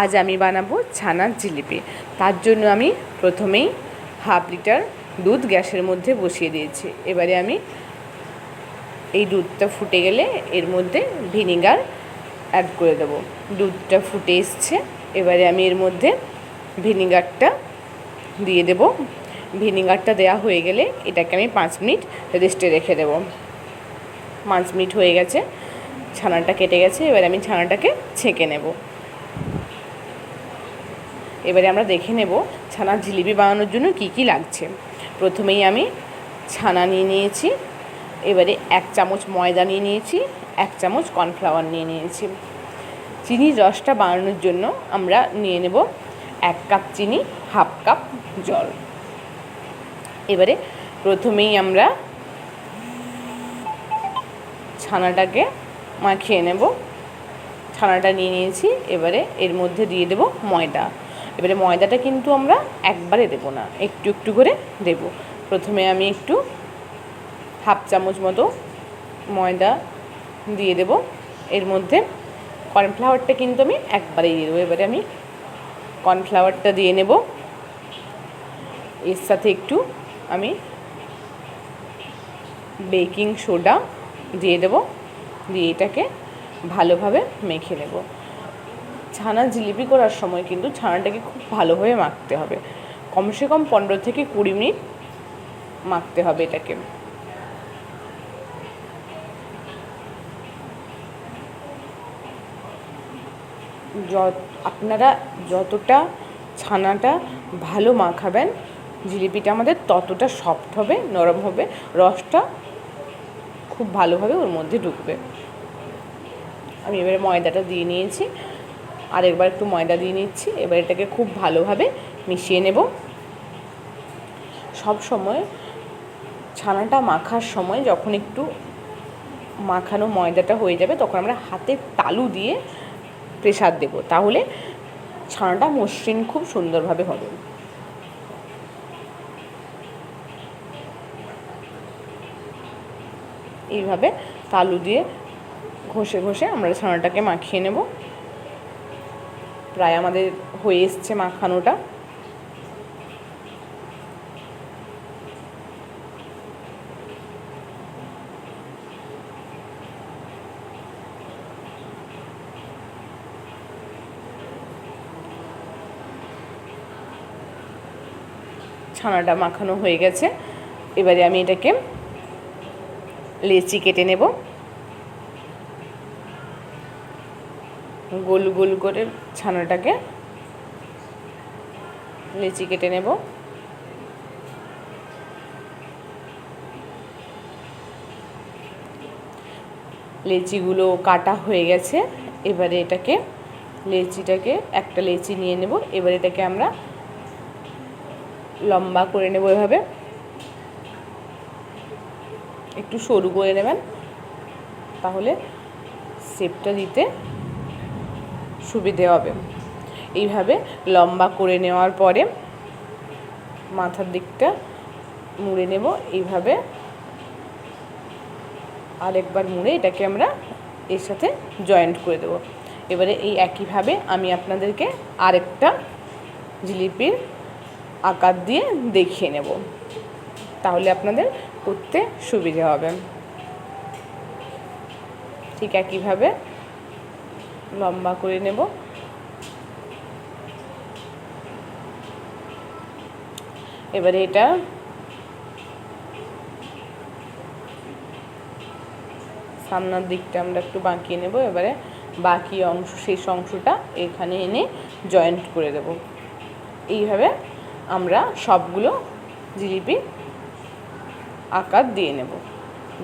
আজ আমি বানাবো ছানার জিলিপি। তার জন্য আমি প্রথমেই হাফ লিটার দুধ গ্যাসের মধ্যে বসিয়ে দিয়েছি। এবারে আমি এই দুধটা ফুটে গেলে এর মধ্যে ভিনিগার অ্যাড করে দেবো। দুধটা ফুটে এসছে। এবারে আমি এর মধ্যে ভিনিগারটা দিয়ে দেবো। ভিনিগারটা দেওয়া হয়ে গেলে এটাকে আমি পাঁচ মিনিট রেস্টে রেখে দেবো। পাঁচ মিনিট হয়ে গেছে। ছানাটা কেটে গেছে। এবারে আমি ছানাটাকে ছেঁকে নেব। এবারে আমরা দেখে নেব ছানার জিলিপি বানানোর জন্য কি কি লাগছে। প্রথমেই আমি ছানা নিয়ে নিয়েছি, এবারে এক চামচ ময়দা নিয়ে নিয়েছি, এক চামচ কর্নফ্লাওয়ার নিয়ে নিয়েছি। চিনির রসটা বানানোর জন্য আমরা নিয়ে নেব এক কাপ চিনি, হাফ কাপ জল। এবারে প্রথমেই আমরা ছানাটাকে মাখিয়ে নেব। ছানাটা নিয়ে নিয়েছি, এবারে এর মধ্যে দিয়ে দেব ময়দা। এবারে ময়দাটা কিন্তু আমরা একবারে দেব না, একটু একটু করে দেব। প্রথমে আমি একটু হাফ চামচ মতো ময়দা দিয়ে দেব। এর মধ্যে কর্নফ্লাওয়ারটা কিন্তু আমি একবারেই দিয়ে দেবো। এবারে আমি কর্নফ্লাওয়ারটা দিয়ে নেব। এর সাথে একটু আমি বেকিং সোডা দিয়ে দেব। দিয়ে এটাকে ভালোভাবে মেখে নেব। ছানা জিলিপি করার সময় কিন্তু ছানাটাকে খুব ভালোভাবে মাখতে হবে। কমসে কম পনেরো থেকে কুড়ি মিনিট মাখতে হবে এটাকে। আপনারা যতটা ছানাটা ভালো মাখাবেন, জিলিপিটা আমাদের ততটা সফট হবে, নরম হবে, রসটা খুব ভালোভাবে ওর মধ্যে ঢুকবে। আমি এবারে ময়দাটা দিয়ে নিয়েছি। আর একবার একটু ময়দা দিয়ে নিচ্ছি। এবার এটাকে খুব ভালোভাবে মিশিয়ে নেব। সব সময় ছানাটা মাখার সময় যখন একটু মাখানো ময়দাটা হয়ে যাবে, তখন আমরা হাতে তালু দিয়ে প্রেসার দেব। তাহলে ছানাটা মসৃণ খুব সুন্দরভাবে হবে। এইভাবে তালু দিয়ে ঘষে ঘষে আমরা ছানাটাকে মাখিয়ে নেব। প্রায় আমাদের হয়ে এসছে মাখানোটা। ছানাটা মাখানো হয়ে গেছে। এবারে আমি এটাকে লেচি কেটে নেব। গোল গোল করে ছানাটাকে লেচি কেটে নেব। লেচিগুলো কাটা হয়ে গেছে। এবারে এটাকে, লেচিটাকে, একটা লেচি নিয়ে নেব। এবার এটাকে আমরা লম্বা করে নেব এভাবে। একটু সরু করে নেবেন, তাহলে শেপটা দিতে সুবিধে হবে। এইভাবে লম্বা করে নেওয়ার পরে মাথার দিকটা মুড়ে নেব। এইভাবে আরেকবার মুড়ে এটাকে আমরা এর সাথে জয়েন্ট করে দেব। এবারে এই একইভাবে আমি আপনাদেরকে আরেকটা জিলিপির আকার দিয়ে দেখিয়ে নেব। তাহলে আপনাদের করতে সুবিধে হবে। ঠিক একইভাবে লম্বা করে নেব। এবারে এটা সামনের দিকটা আমরা একটু বাঁকিয়ে নেব। এবারে বাকি অংশ, শেষ অংশটা এখানে এনে জয়েন্ট করে দেব। এইভাবে আমরা সবগুলো জিলিপি আকার দিয়ে নেব।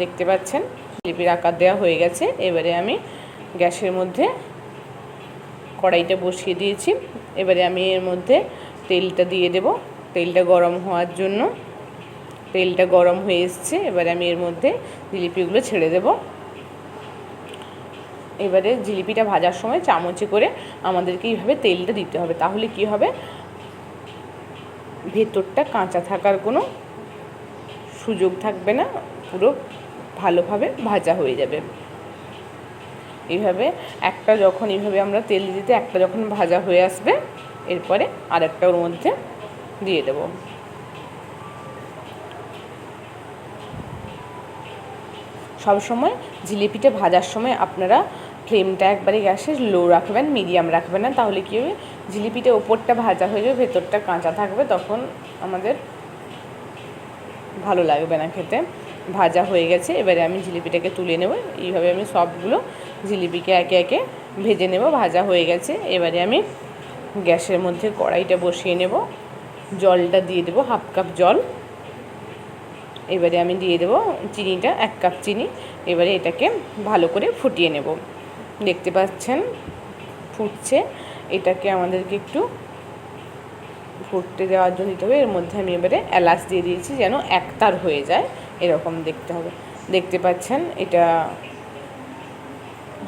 দেখতে পাচ্ছেন? জিলিপির আকার দেওয়া হয়ে গেছে। এবারে আমি গ্যাসের মধ্যে কড়াইটা বসিয়ে দিয়েছি। এবারে আমি এর মধ্যে তেলটা দিয়ে দেব। তেলটা গরম হওয়ার জন্য তেলটা গরম হয়ে এসছে। এবারে আমি এর মধ্যে জিলিপিগুলো ছেড়ে দেব। এবারে জিলিপিটা ভাজার সময় চামচে করে আমাদেরকে এইভাবে তেলটা দিতে হবে। তাহলে কি হবে? ভেতরটা কাঁচা থাকার কোনো সুযোগ থাকবে না। পুরো ভালোভাবে ভাজা হয়ে যাবে। এইভাবে, একটা যখন এইভাবে আমরা তেল দিতে, একটা যখন ভাজা হয়ে আসবে, এরপরে আরেকটা ওর মধ্যে দিয়ে দেবো। সবসময় জিলিপিটা ভাজার সময় আপনারা ফ্লেমটা একবারে গ্যাসে লো রাখবেন, মিডিয়াম রাখবেন না, তাহলে কী হবে? জিলিপিটা ওপরটা ভাজা হয়ে যাবে, ভেতরটা কাঁচা থাকবে, তখন আমাদের ভালো লাগবে না খেতে। ভাজা হয়ে গেছে। এবারে আমি জিলিপিটাকে তুলে নেব। এইভাবে আমি সবগুলো জিলিপিকে একে একে ভেজে নেব। ভাজা হয়ে গেছে। এবারে আমি গ্যাসের মধ্যে কড়াইটা বসিয়ে নেব। জলটা দিয়ে দেবো, হাফ কাপ জল। এবারে আমি দিয়ে দেবো চিনিটা, এক কাপ চিনি। এবারে এটাকে ভালো করে ফুটিয়ে নেব। দেখতে পাচ্ছেন? ফুটছে। এটাকে আমাদেরকে একটু ফুটতে দেওয়ার জন্য দিতে হবে। এর মধ্যে আমি এবারে এলাচ দিয়ে দিয়েছি যেন একতার হয়ে যায়। এরকম দেখতে হবে। দেখতে পাচ্ছেন, এটা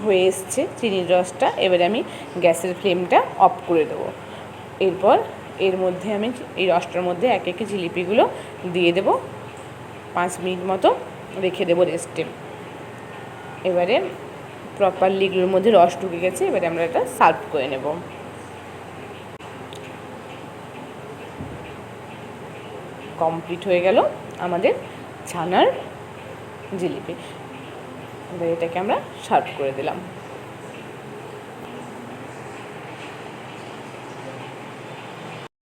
হয়ে এসছে চিনির রসটা। এবারে আমি গ্যাসের ফ্লেমটা অফ করে দেবো। এরপর এর মধ্যে আমি এই রসটার মধ্যে এক একে জিলিপিগুলো দিয়ে দেবো। পাঁচ মিনিট মতো রেখে দেবো রেস্টে। এবারে প্রপারলি এগুলোর মধ্যে রস ঢুকে গেছে, এবারে আমরা এটা সার্ভ করে নেব। কমপ্লিট হয়ে গেল আমাদের ছানার জিলিপি। এবার এটাকে আমরা সার্ভ করে দিলাম।